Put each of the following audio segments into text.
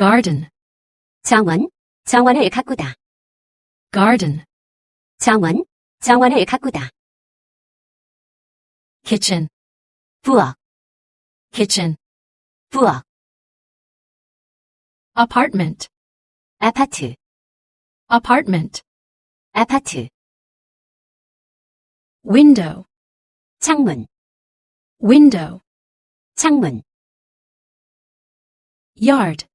garden, 정원, 정원을 가꾸다. garden, 정원, 정원을 가꾸다. kitchen, 부엌, kitchen, 부엌, apartment, 아파트, apartment, 아파트, window, 창문, window, 창문, yard,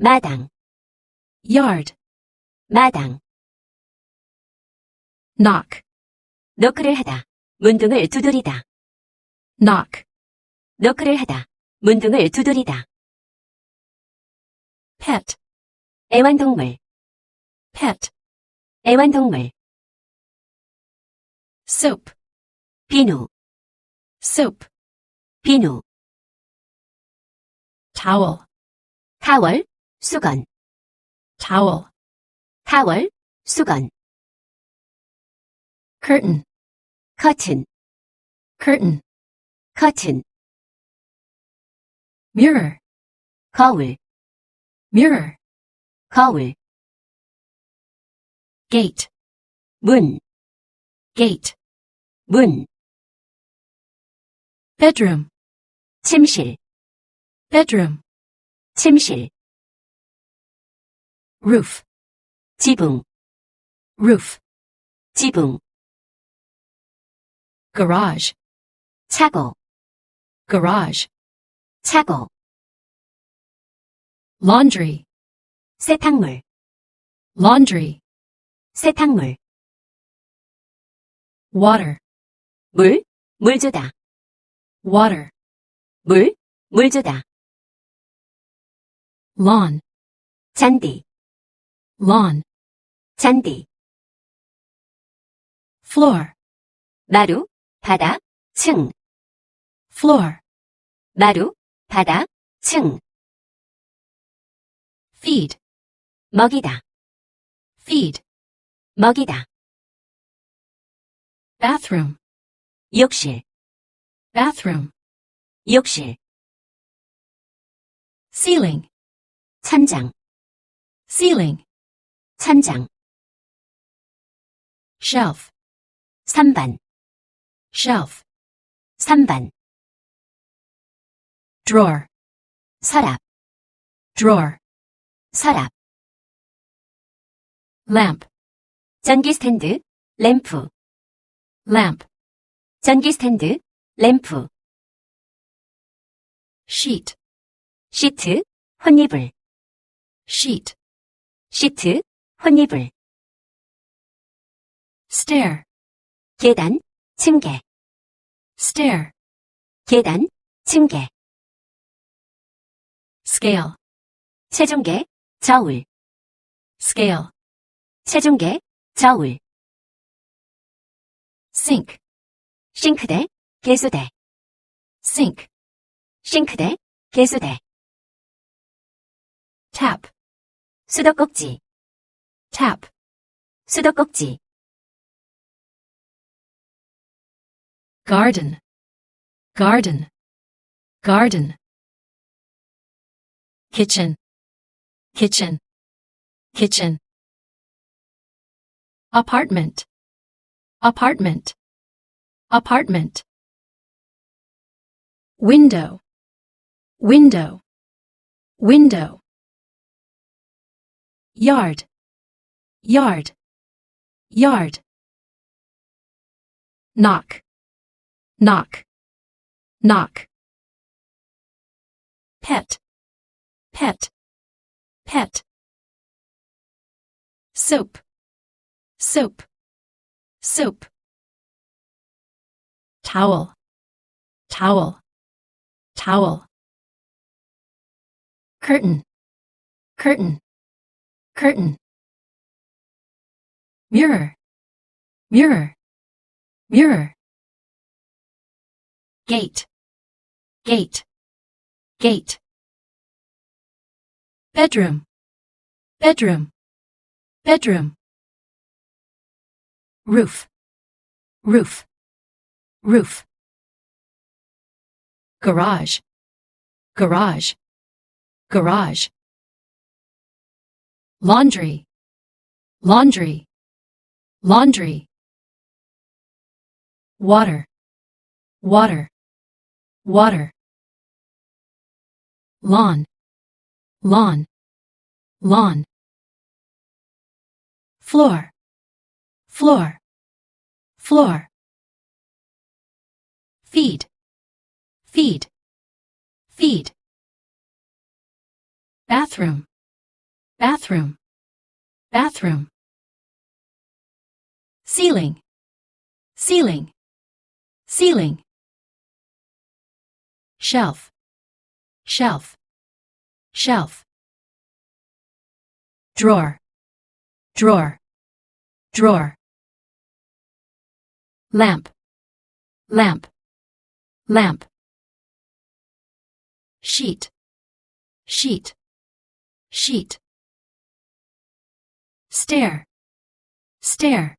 마당, yard, 마당, knock, 노크를 하다. 문둥을 두드리다. knock, 노크를 하다. 문둥을 두드리다. pet, 애완동물, pet, 애완동물, soap, 비누, soap, 비누, towel, 타월, 수건, towel, 타월, 수건, curtain, 커튼, curtain, 커튼, mirror, 거울, mirror, 거울, gate, 문, gate, 문, bedroom, 침실, bedroom, 침실, roof, 지붕, roof, 지붕, garage, 차고, garage, 차고, laundry, 세탁물, laundry, 세탁물, water, 물, 물 주다, water, 물, 물 주다, lawn, 잔디, Lawn, 잔디, floor, 마루, 바다, 층, floor, 마루, 바다, 층, feed, 먹이다, feed, 먹이다, bathroom, 욕실, bathroom, 욕실, ceiling, 천장, ceiling, 천장, shelf, 선반, shelf, 선반, drawer, 서랍, drawer, 서랍, lamp, 전기 스탠드, 램프, lamp, 전기 스탠드, 램프, sheet, 시트, 혼이불, sheet, 시트, 혼이불, stair, 계단, 층계, stair, 계단, 층계, scale, 체중계, 저울, scale, 체중계, 저울, sink, 싱크대, 개수대, sink, 싱크대, 개수대, tap, 수도꼭지, tap, 수도꼭지, garden, garden, garden, kitchen, kitchen, kitchen, apartment, apartment, apartment, window, window, window, yard, yard, yard, knock, knock, knock. Pet, pet, pet. Soap, soap, soap. Towel, towel, towel. Curtain, curtain, curtain. Mirror, mirror, mirror. Gate, gate, gate. Bedroom, bedroom, bedroom. Roof, roof, roof. Garage, garage, garage. laundry, laundry, laundry. Water, water, water. Lawn, lawn, lawn. Floor, floor, floor. Feed, feed, feed. Bathroom, bathroom, bathroom. Ceiling, ceiling, ceiling. Shelf, shelf, shelf. Drawer, drawer, drawer. Lamp, lamp, lamp. Sheet, sheet, sheet. Stair, stair,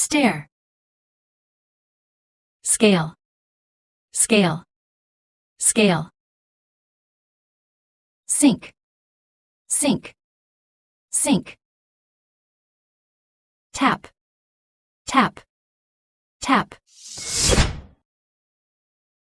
stair. Scale, scale, scale. Sink, sink, sink. Tap, tap, tap.